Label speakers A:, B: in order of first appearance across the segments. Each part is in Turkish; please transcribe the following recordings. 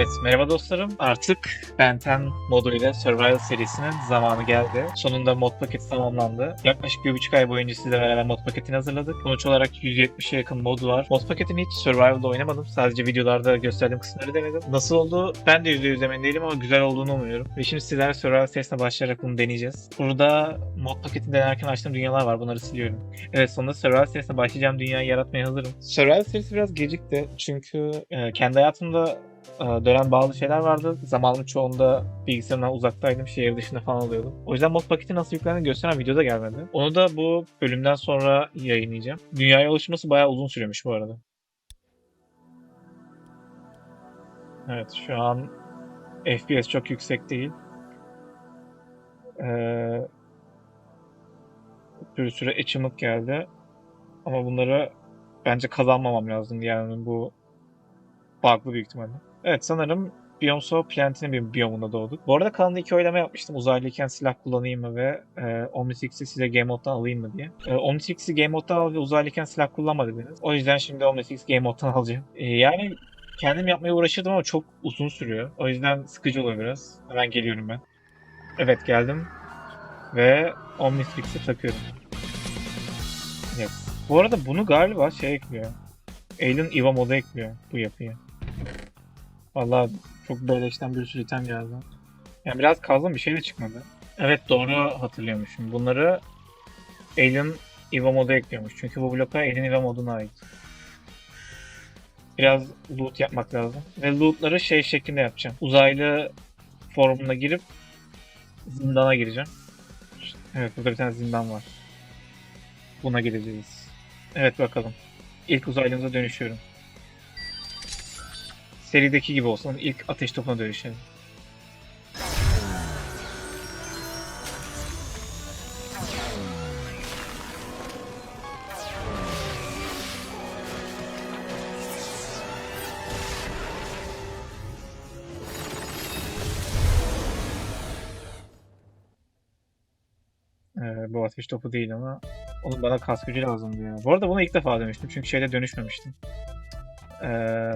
A: Evet, merhaba dostlarım. Artık Benten moduyla Survival serisinin zamanı geldi. Sonunda mod paketi tamamlandı. Yaklaşık bir buçuk ay boyunca sizle beraber mod paketini hazırladık. Sonuç olarak 170'e yakın mod var. Mod paketini hiç Survival'da oynamadım. Sadece videolarda gösterdiğim kısımları denedim. Nasıl oldu? Ben de %100 emin değilim ama güzel olduğunu umuyorum. Ve şimdi sizlerle Survival serisine başlayarak bunu deneyeceğiz. Burada mod paketini denerken açtığım dünyalar var. Bunları siliyorum. Evet sonunda Survival serisine başlayacağım dünyayı yaratmaya hazırım. Survival serisi biraz gecikti. Çünkü e, kendi hayatımda dönen bazı şeyler vardı. Zamanın çoğunda bilgisayarımdan uzaktaydım. Şehir dışında falan oluyordum. O yüzden mod paketi nasıl yüklendiğini gösteren video da gelmedi. Onu da bu bölümden sonra yayınlayacağım. Dünyaya oluşması bayağı uzun sürüyormuş bu arada. Evet şu an FPS çok yüksek değil. Ee, bir sürü achievement geldi. Ama bunları bence kazanmamam lazım yani bu bug'lı büyük ihtimalle. Evet sanırım Biyomso Planet'in bir biyomunda doğduk. Bu arada kanalda iki oylama yapmıştım. Uzaylıyken silah kullanayım mı ve e, Omnisix'i size Game Mode'dan alayım mı diye. E, Omnisix'i Game Mode'dan al ve uzaylıyken silah kullanma dediniz. O yüzden şimdi Omnisix Game Mode'dan alacağım. E, yani kendim yapmaya uğraşırdım ama çok uzun sürüyor. O yüzden sıkıcı oluyor biraz. Hemen geliyorum ben. Evet geldim. Ve Omnisix'i takıyorum. Yes. Bu arada bunu galiba şey ekliyor. Alien Eva modu ekliyor bu yapıyı. Vallahi çok beleşten bir sürü item geldi. Yani biraz kazdım bir şey de çıkmadı. Evet doğru hatırlıyormuşum. Bunları Alien Eva modu ekliyormuş. Çünkü bu bloka Alien Eva moduna ait. Biraz loot yapmak lazım. Ve lootları şey şeklinde yapacağım. Uzaylı formuna girip zindana gireceğim. Evet burada bir tane zindan var. Buna gideceğiz. Evet bakalım. İlk uzaylımıza dönüşüyorum. Serideki gibi olsun. İlk ateş topuna dönüşelim. Ee, bu ateş topu değil ama onun bana kas gücü lazımdı ya. Bu arada bunu ilk defa demiştim çünkü şeyde dönüşmemiştim. Ee,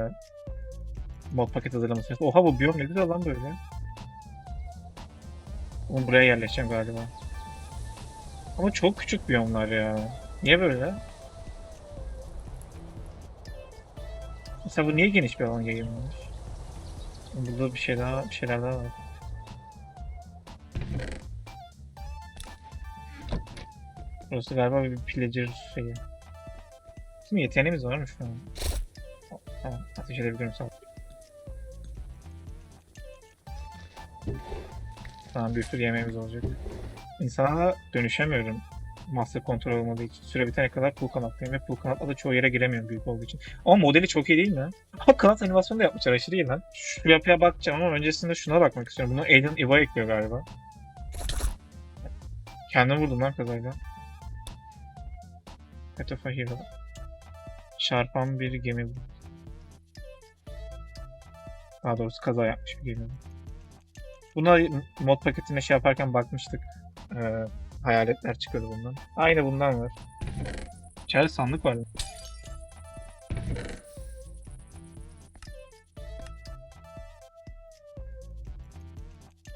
A: mod paket hazırlaması. Oha bu biyom ne güzel lan böyle. Oğlum buraya yerleşeceğim galiba. Ama çok küçük biyomlar ya. Niye böyle? Mesela bu niye geniş bir alan yayılmış? Burada bir şey daha, bir şeyler daha var. Burası galiba bir pillager şeyi. Bizim yeteneğimiz var mı şu an? Tamam, ateş edebilirim sağ ol. Tamam bir sürü yemeğimiz olacak. İnsana dönüşemiyorum. Master kontrol olmadığı için. Süre bitene kadar pul kanatlıyım ve pul kanatla da çoğu yere giremiyorum büyük olduğu için. Ama modeli çok iyi değil mi? Ama kanat animasyonu da yapmışlar aşırı iyi lan. Şu yapıya bakacağım ama öncesinde şuna bakmak istiyorum. Bunu Alien Eva ekliyor galiba. Kendim vurdum lan kazayla. Path of a Hero. Çarpan bir gemi bu. Daha doğrusu kaza yapmış bir gemi bu. Buna mod paketine şey yaparken bakmıştık. Ee, hayaletler çıkıyordu bundan. Aynı bundan var. İçeride sandık var.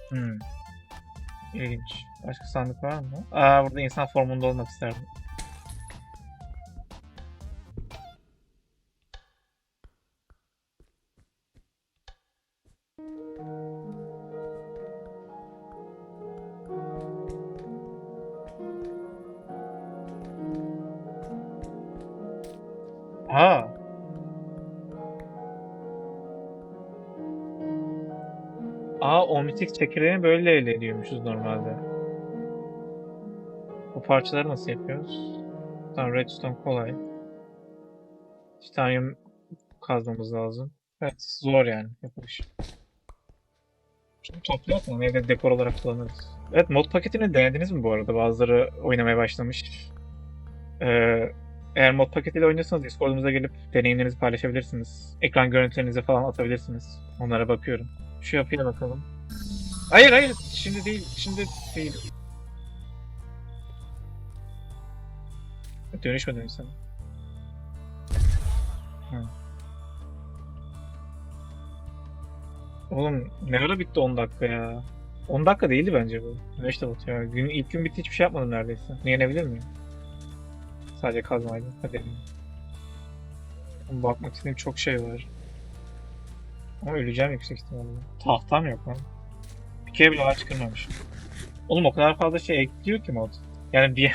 A: Hmm. İlginç. Başka sandık var mı? Aa burada insan formunda olmak isterdim. Aa. Aa, omnitik çekirdeğini böyle elde ediyormuşuz normalde. Bu parçaları nasıl yapıyoruz? Tamam, redstone kolay. Titanium kazmamız lazım. Evet, zor yani yapılış. Şunu toplayalım mı? Evde dekor olarak kullanırız. Evet, mod paketini denediniz mi bu arada? Bazıları oynamaya başlamış. Ee, eğer mod paketiyle oynuyorsanız Discord'umuza gelip deneyimlerinizi paylaşabilirsiniz. Ekran görüntülerinizi falan atabilirsiniz. Onlara bakıyorum. Şu yapıya bakalım. Hayır hayır şimdi değil şimdi değil. Sen? Hı. Oğlum ne ara bitti 10 dakika ya? 10 dakika değildi bence bu. Güneş de batıyor. Gün, ilk gün bitti hiçbir şey yapmadım neredeyse. Yenebilir miyim? Sadece kazmaydı. Hadi. Bakmak istediğim çok şey var. Ama öleceğim yüksek ihtimalle. Tahtam yok lan. Bir kere bile ağaç kırmamışım. Oğlum o kadar fazla şey ekliyor ki mod. Yani bir,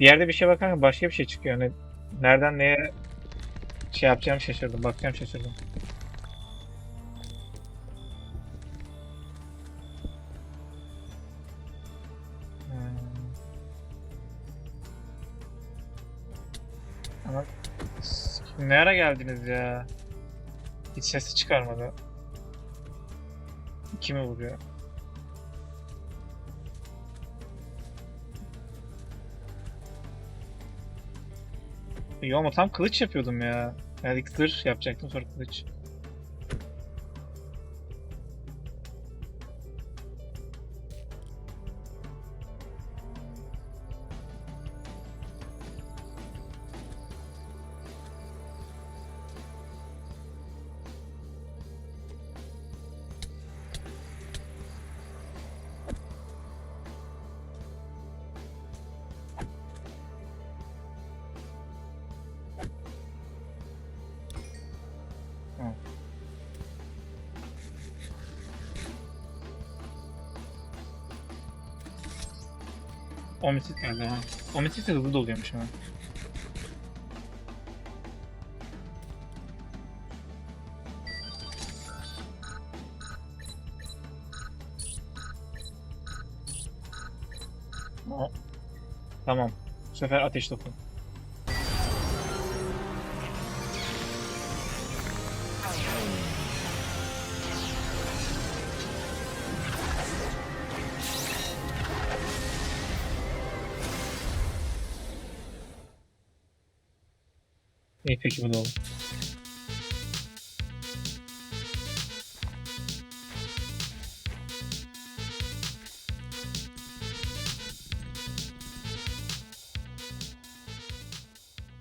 A: bir yerde bir şey bakarken başka bir şey çıkıyor. Yani nereden neye şey yapacağım şaşırdım. Bakacağım şaşırdım. Ne ara geldiniz ya? Hiç sesi çıkarmadı. Kimi vuruyor? Yo ama tam kılıç yapıyordum ya. Yani ilk zırh yapacaktım sonra kılıç. Omisit geldi ha. Omisit de hızlı doluyormuş ama. Tamam. Bu sefer ateş topu. İyi peki bu da olur.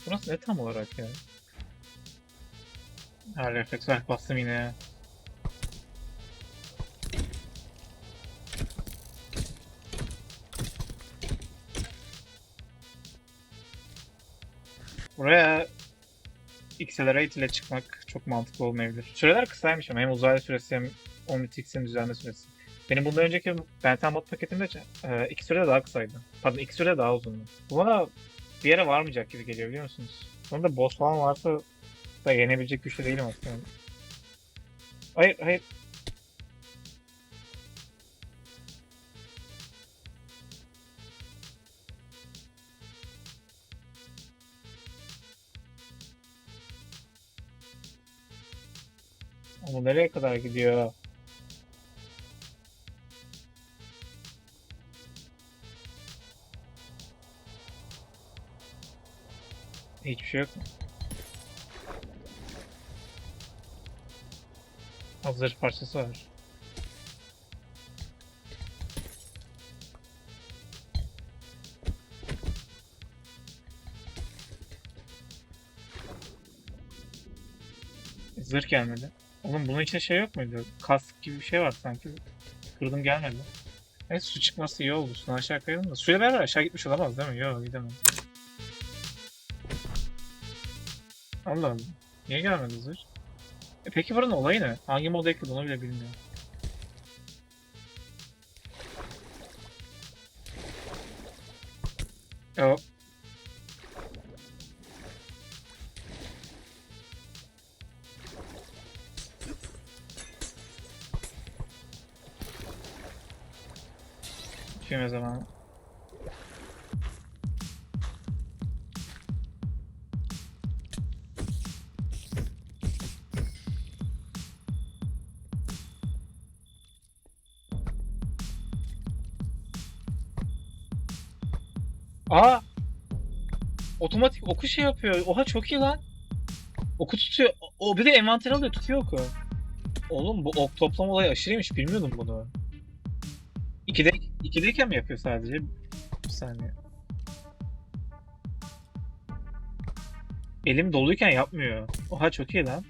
A: Burası ne tam olarak ya? Ha refleks ver bastım yine ya. Buraya Accelerate ile çıkmak çok mantıklı olmayabilir. Süreler kısaymış ama hem uzaylı süresi hem Omnitrix'in düzenli süresi. Benim bundan önceki Benten mod paketimde e, iki süre daha kısaydı. Pardon iki süre daha uzundu. Bu bana bir yere varmayacak gibi geliyor biliyor musunuz? Sonunda boss falan varsa da yenebilecek güçlü değilim aslında. Hayır hayır. Ama nereye kadar gidiyor? Hiçbir şey yok mu? Hazır parçası var. Zırh gelmedi. Oğlum bunun içinde şey yok muydu? Kask gibi bir şey var sanki. Kırdım gelmedi. Evet su çıkması iyi oldu. Sudan aşağı kayalım da. Suyla beraber aşağı gitmiş olamaz değil mi? Yok gidemem. Allah Allah. Niye gelmedi zırh? E peki buranın olayı ne? Hangi moda ekledi onu bile bilmiyorum. O Füme zamanı. Aa! Otomatik oku şey yapıyor. Oha çok iyi lan. Oku tutuyor. O bir de envanter alıyor tutuyor oku. Oğlum bu ok toplama olayı aşırıymış. Bilmiyordum bunu. 2'de 2'deyken mi yapıyor sadece? Bir saniye. Elim doluyken yapmıyor. Oha çok iyi lan.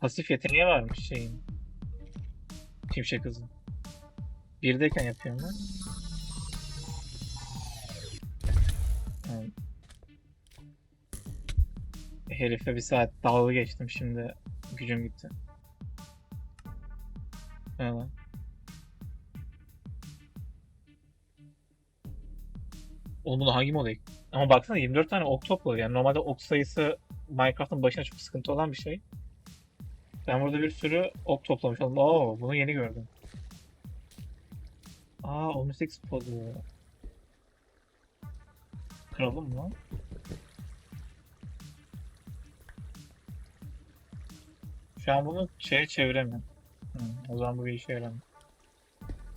A: Pasif yeteneği varmış şeyin. Şimşek hızı. Birdeyken yapıyorum ben. Yani Herife bir saat dalga geçtim şimdi gücüm gitti. Ne? Oğlum bunu hangi moda Ama baksana 24 tane ok topladı. Yani normalde ok sayısı Minecraft'ın başına çok sıkıntı olan bir şey. Ben burada bir sürü ok toplamış oldum. Oo, bunu yeni gördüm. Aa, 18 podu. Kıralım mı? Şu an bunu şeye çeviremiyorum. Hı, o zaman bu bir işe yaramıyor.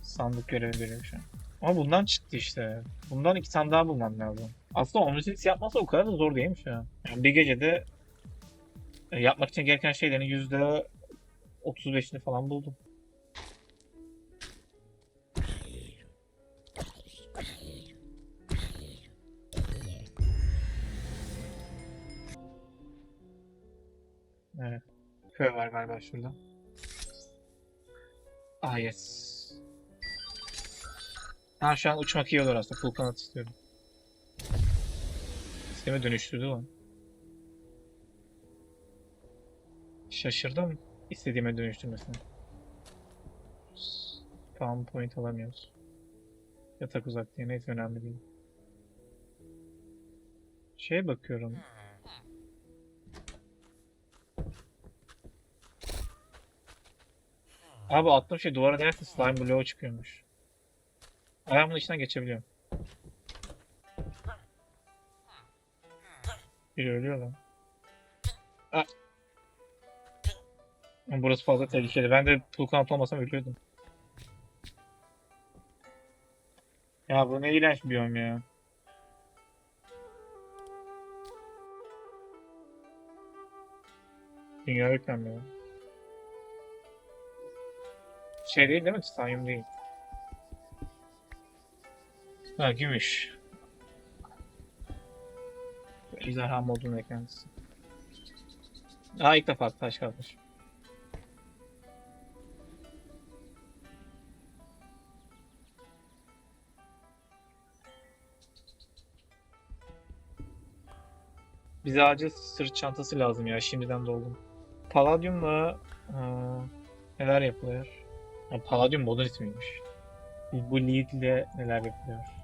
A: Sandık görevi veriyor şu an. Ama bundan çıktı işte. Bundan iki tane daha bulmam lazım. Aslında Omnitrix yapması o kadar da zor değilmiş ya. Yani bir gecede e, yapmak için gereken şeylerin yüzde 35'ini falan buldum. Evet. Köy var galiba şurada. Ah yes. Ha şu an uçmak iyi olur aslında. Full kanat istiyorum. Sistemi dönüştürdü lan. Şaşırdım istediğime dönüştürmesine. Spawn point alamıyoruz. Yatak uzak diye neyse önemli değil. Şeye bakıyorum. Abi attığım şey duvara değerse slime bloğu çıkıyormuş. Ayağımın içinden geçebiliyorum. Biri ölüyor lan. Ah. Ama Burası fazla tehlikeli. Ben de pul kanat olmasam ölüyordum. Ya bu ne iğrenç bir biyom ya. Dünya yüklenmiyor. Şey değil değil mi? Titanyum değil. Ha gümüş. Ejderha modunun eklentisi. Aa ilk defa taş kalmış. Bize acil sırt çantası lazım ya. Şimdiden doldum. Palladium'la aa, neler yapılıyor? Ha, Palladium modun ismiymiş. Bu lead ile neler yapılıyor?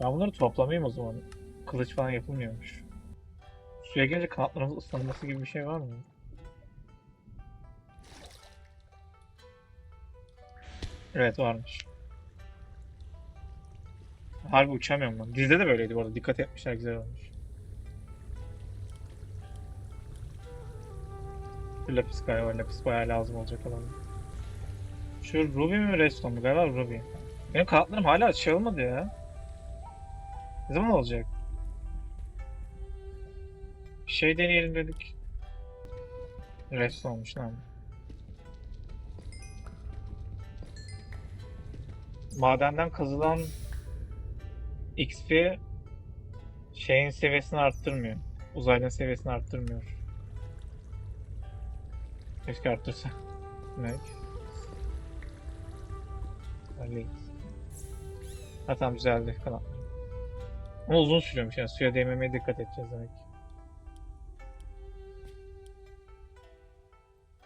A: Ben bunları toplamayayım o zaman. Kılıç falan yapılmıyormuş. Suya gelince kanatlarımız ıslanması gibi bir şey var mı? Evet varmış. Harbi uçamıyorum ben. Dizde de böyleydi bu arada. Dikkat etmişler güzel olmuş. Bir lapis galiba. Lapis bayağı lazım olacak olan. Şu Ruby mi Redstone mu? Galiba Ruby. Benim kanatlarım hala olmadı ya. Ne zaman olacak? Şey deneyelim dedik. Rest olmuş lan. Madenden kazılan XP şeyin seviyesini arttırmıyor. Uzaylının seviyesini arttırmıyor. Keşke arttırsa. Ne? Halleyiz. Ha tamam güzeldi kanatlar. Ama uzun sürüyormuş yani suya değmemeye dikkat edeceğiz demek.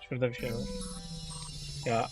A: Şurada bir şey var. Ya